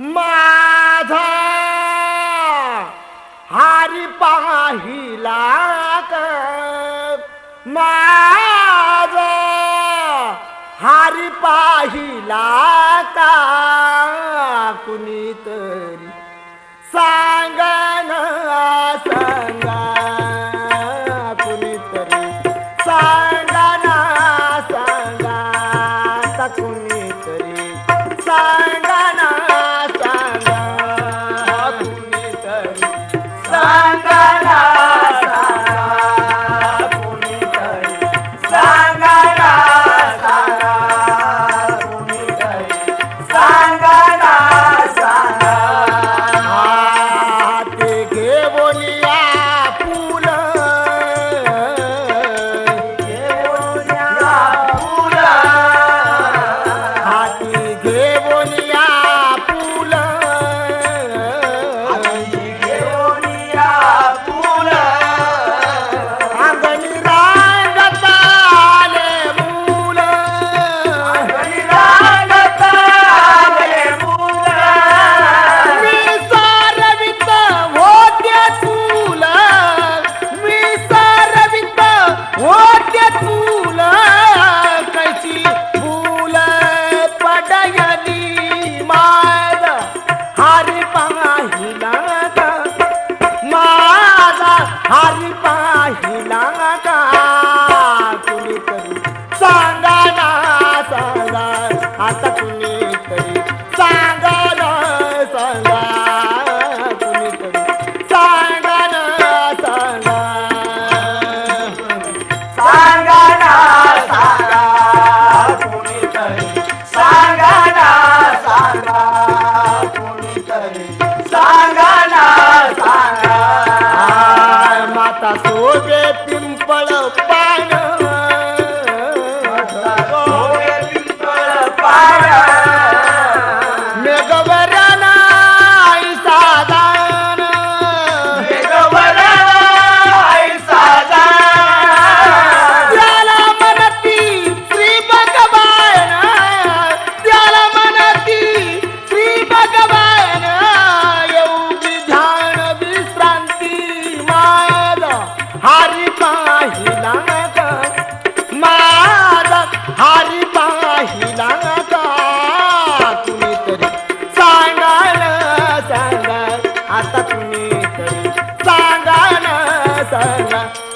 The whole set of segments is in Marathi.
माझा हारी पाहिला माझा हारी पाहिला का? कुणीतरी सांगा ना सांगा. ಬಳಪ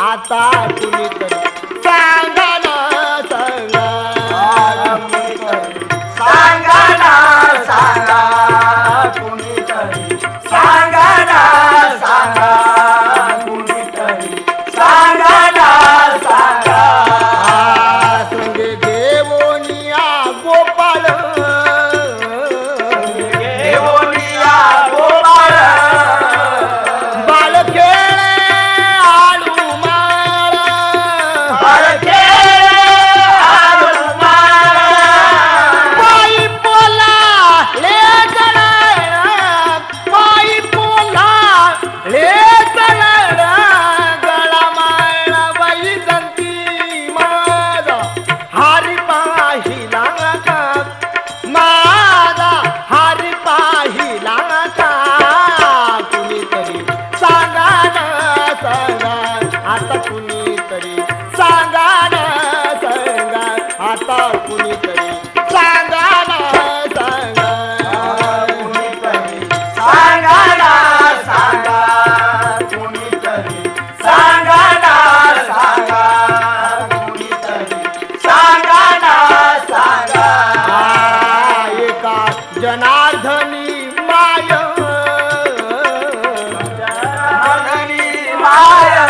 Ah, tá bonita. माय।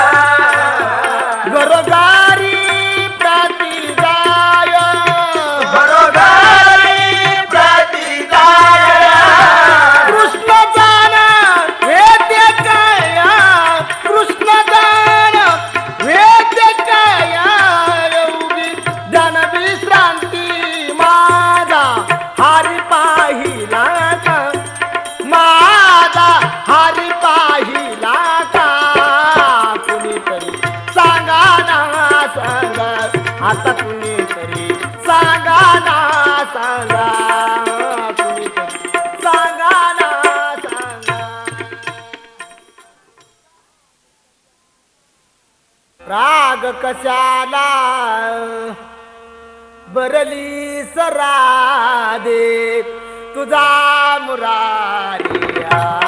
कशाला बरली सरा दे तुझा मुरारिया?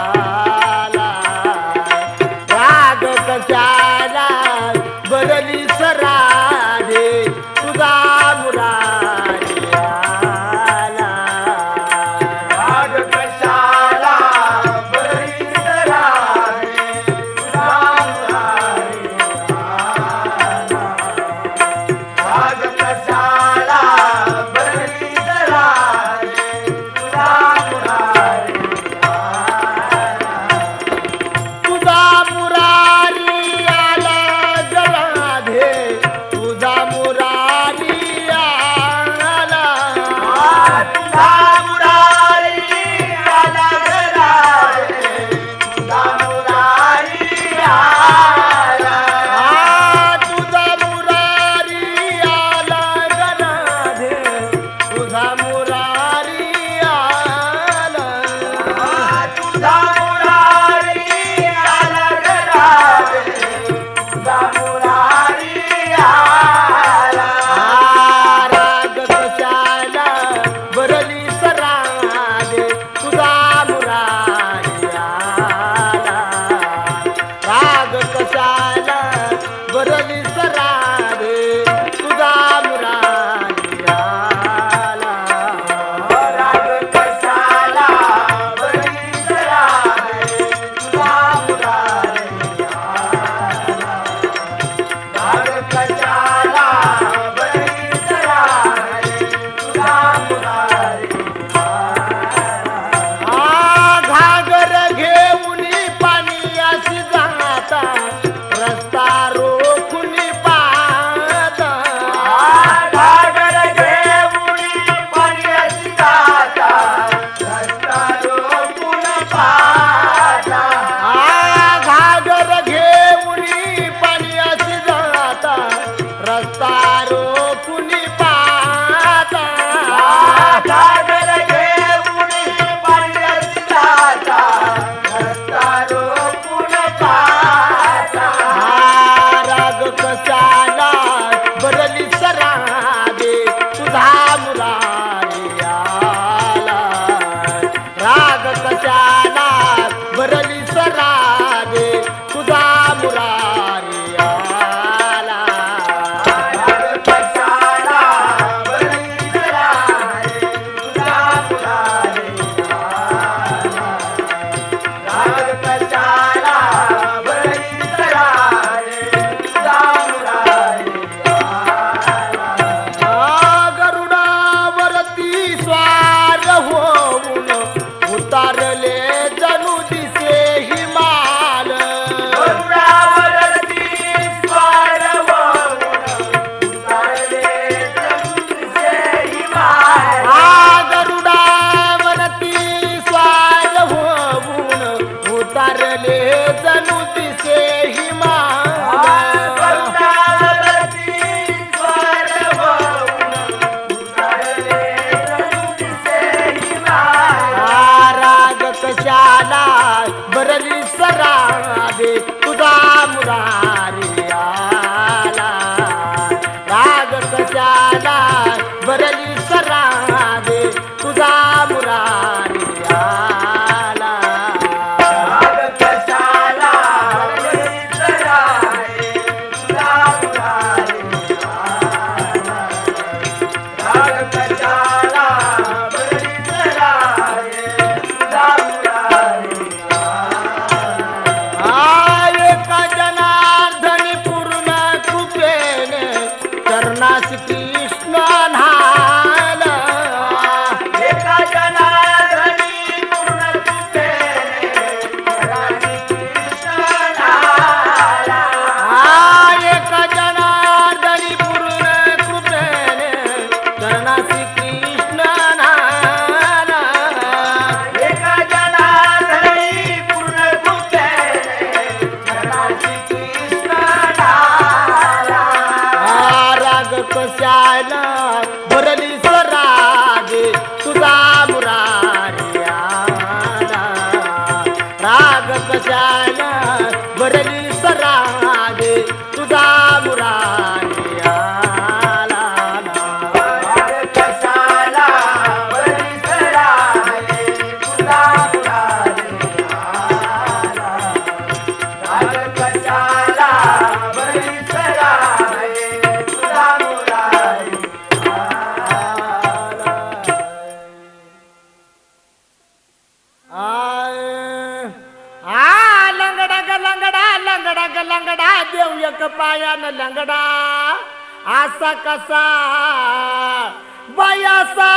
असा कसा बयासा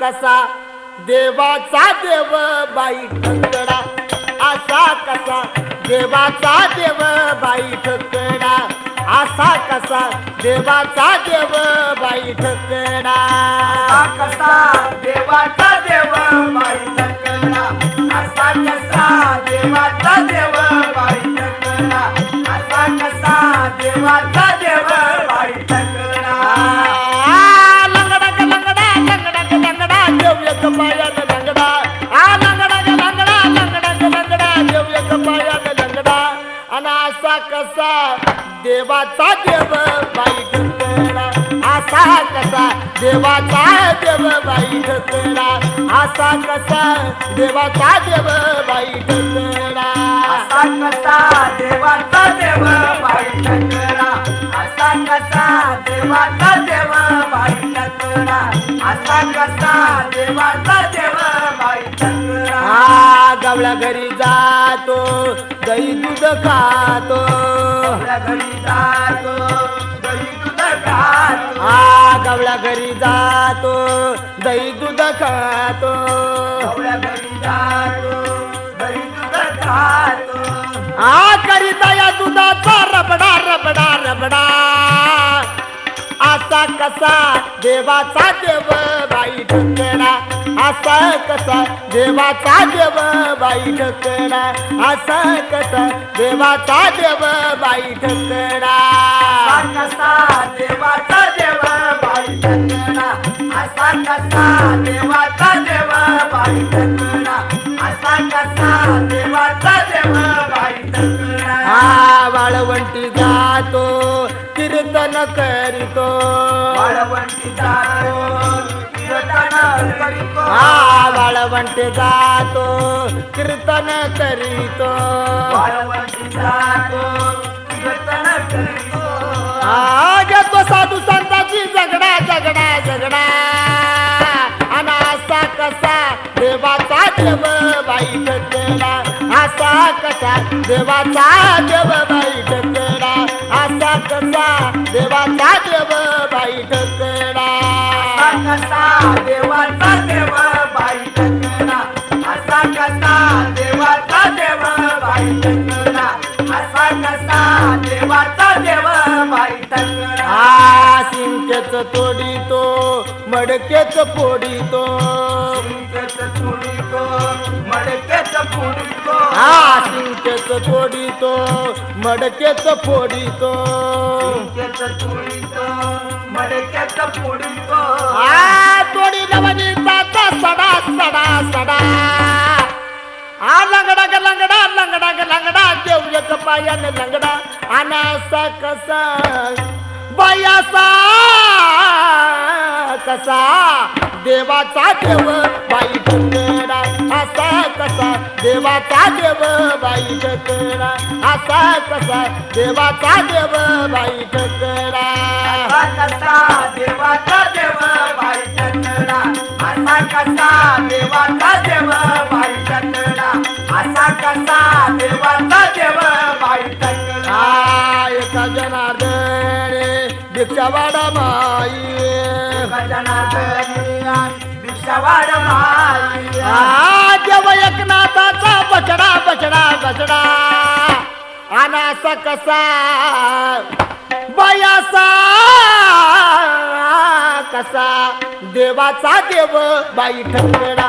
कसा देवाचा देव बाई ठकडा असा कसा देवाचा देव बाई ठकडा असा कसा देवाचा देव बाई ठकडा कसा देवाचा देव बाई ठकडा असा कसा देवाचा देव बाई देवाचा देव बाई टकला लंगडा लंगडा लंगडा लंगडा देव एक लंगडा. आ लंगडा लंगडा लंगडा लंगडा देव एक पायान लंगडा. आणि असा कसा देवाचा देव बाई असा कसा देवाचा देव बाई ठकला असा कसा देवाचा देव बाई ठकला असा कसा देवाचा देव बाई टकला असा कसा देवाचा देव बाई टकला असा कसा देवाचा देव बाई हा गवळ्या घरी जातो दही दूध खातो. घरी जातो हा गवळ्या घरी जातो दही दूध खातो. आपल्या घरी जातो दही दूध खातो. हा करिता या दुधाचा रबडा रबडा रबडा. असा कसा देवाचा देव बाई ढकला असा कसा देवाचा देव बाई ढकला असा कसा देवाचा देव बाई असा कसा देवाचा देव बाई टकला असा कसा देवाचा देव बाई असा कसा देवाचा देव बाई हा वाळवंटी जातो. कीर्तन करीतो. वाळवंटी जातो कीर्तन करीतो. हा वाळवंटी जातो कीर्तन करीतो. हा घेतो साधू संतांची झगडा झगडा झगडा. आणि असा कसा देवाचा देव बाई असा कसा देवाचा देव बाई असा कसा देवाचा देव बाई असा कसा देवाचा देव बाई असा कसा देवाचा देव बाई टकला असा कसा देवाचा देव बाई हा सिंकेच तोडीतो मडकेच फोडीतो. सिंकेच चुडीतो मडकेच फुडीतो हा मडकेच फोडीतो मडकेच फुडीतो. हा तोडी नवनी जाता सडा सडा सडा. हा लंगडा ग लंगडा लंगडा ग लंगडा. देव एक पायाने लंगडा. अनासा कसा बयासा कसा? देवाचा देव बाई ठकरा असा कसा? देवाचा देव बाई ठकरा असा कसा? देवाचा देव बाई ठकरा कसा? देवाचा देव बसडा बसडा. अनासा कसा? बयासा कसा? देवाचा देव बाई ठकडा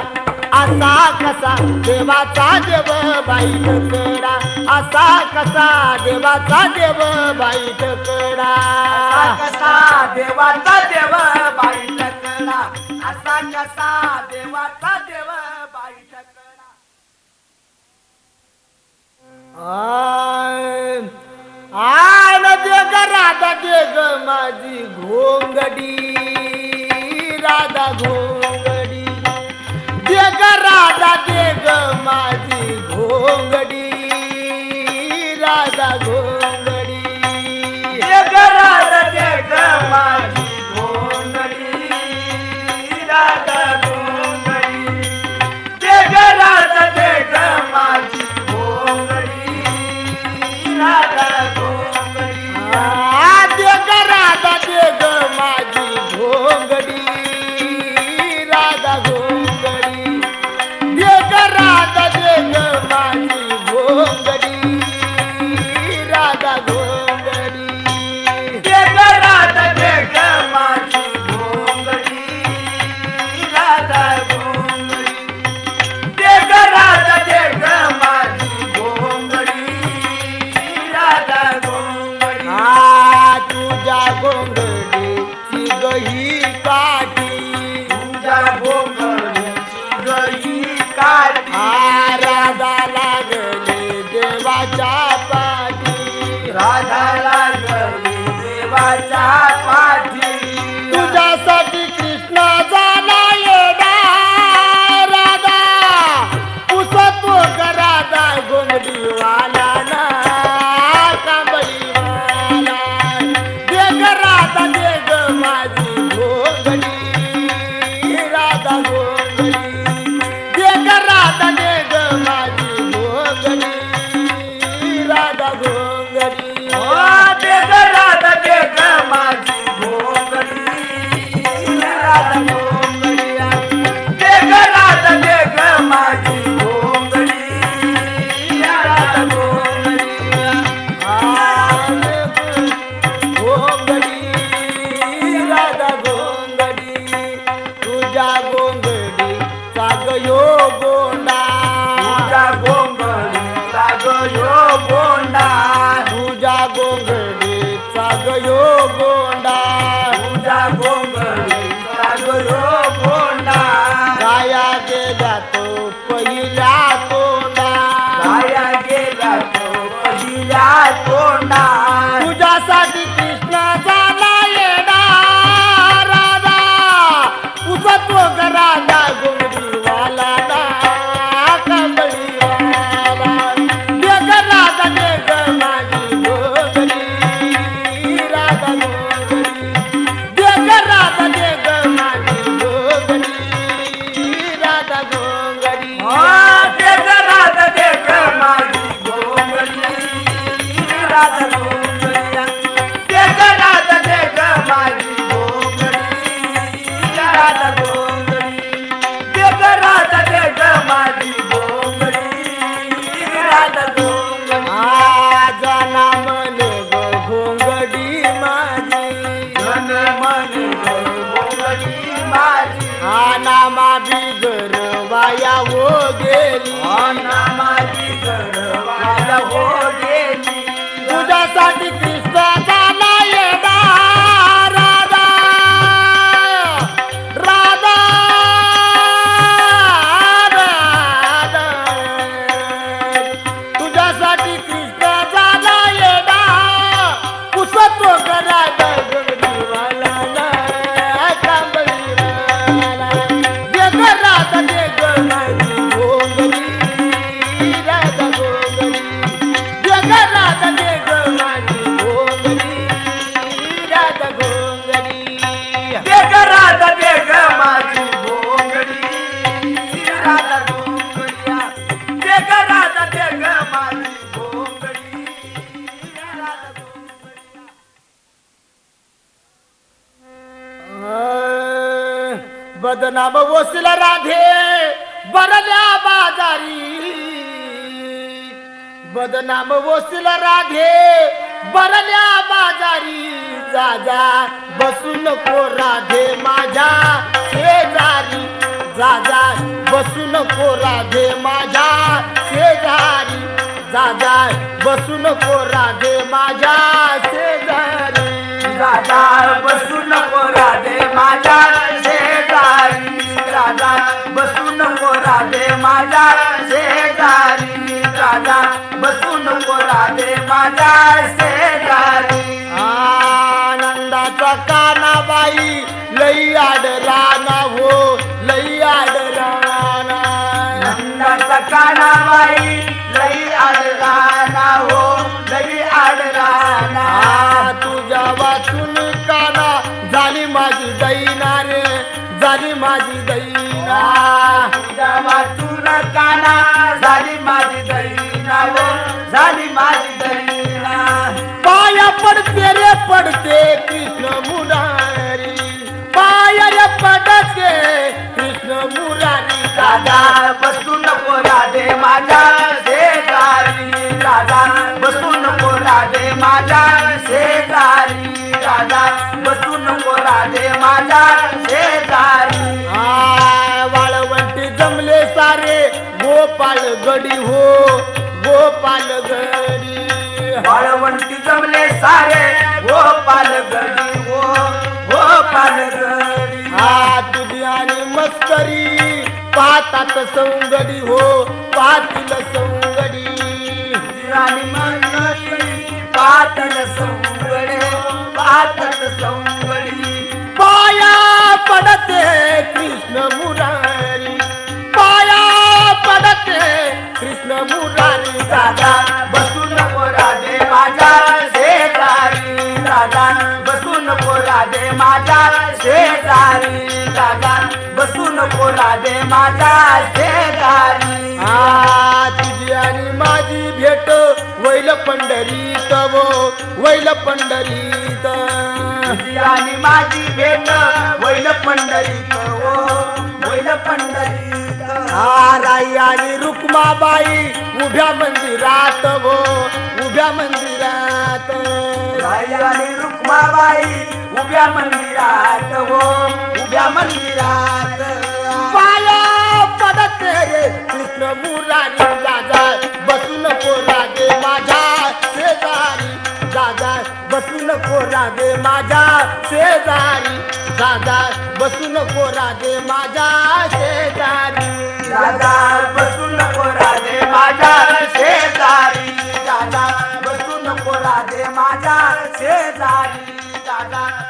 असा कसा? देवाचा देव बाई ठकडा असा कसा? देवाचा देव बाई ठकडा कसा? देवाचा देव बाई ठकडा असा कसा? देवाचा देव बाई टकला आय दे ग राधा दे ग माझी घोंगडी राधा घोंगडी. दे ग राधा दे ग माझी घोंगडी राधा घोंगडी. जगराज जग माझी वाया हो गेली. माझी गरवाला हो गेली. तुझ्यासाठी बदनाम वसुल राधे बरल्या बाजारी. बदनाम वसुल राधे बरल्या बाजारी. जा जा बसू नको राधे माझ्या शेजारी. जा जा बसू नको राधे माझ्या शेजारी. जा जा बसू नको राधे माझ्या शेजारी. राधा बसू नको माझ्या शेजारी. आनंदाचा कानाबाई लई आडला ना हो लई आडला ना. नंदाचा कानाबाई लई आडला ना हो लई आडला ना. तुझ्या वाचून काना झाली माझी दैना रे झाली माझी दैना. तुझ्या वाचून काना झाली माझी दैना हो झाली माझी दैना. पडते कृष्ण मुरारी। पाया पडते कृष्ण मुरारी। राधा बसू नको राधे माझा शेजारी राधा बसू नको राधे माझा शेजारी दादा बसू नको राधे माझा शेजारी वाळवंटी जमले सारे गोपाल गडी हो गोपाल गडी। वाळवंटी जमले सारे गोपाल गडी हो गोपाल गडी हा तुझी आणि मस्करी पाहतात सौंगडी हो पाहतील सौंगडी. आणि मनसी पातळ सौंगडे पातळ सौंगडी. पाया पडते कृष्ण मुरारी. पाया पडते कृष्ण मुरारी. राधा शेजारी. आ तुझी आणि माझी भेट वैल पंढरीत वो वैल पंढरीत. तुझी आणि माझी भेट वैल पंढरीत ओ वैल पंढरीत. आ राई आणि रुक्माबाई उभ्या मंदिरात वो उभ्या मंदिरात. बाई आणि रुक्माबाई उभ्या मंदिरात हो उभ्या मंदिरात. मुरारी दादा बसू नको रागे माझ्या शेजारी दादा बसू नको रागे माझ्या शेजारी दादा बसू नको रागे माझ्या शेजारी दादा बसू नको रागे माझ्या शेजारी दादा बसू नको रागे माझ्या शेजारी दादा.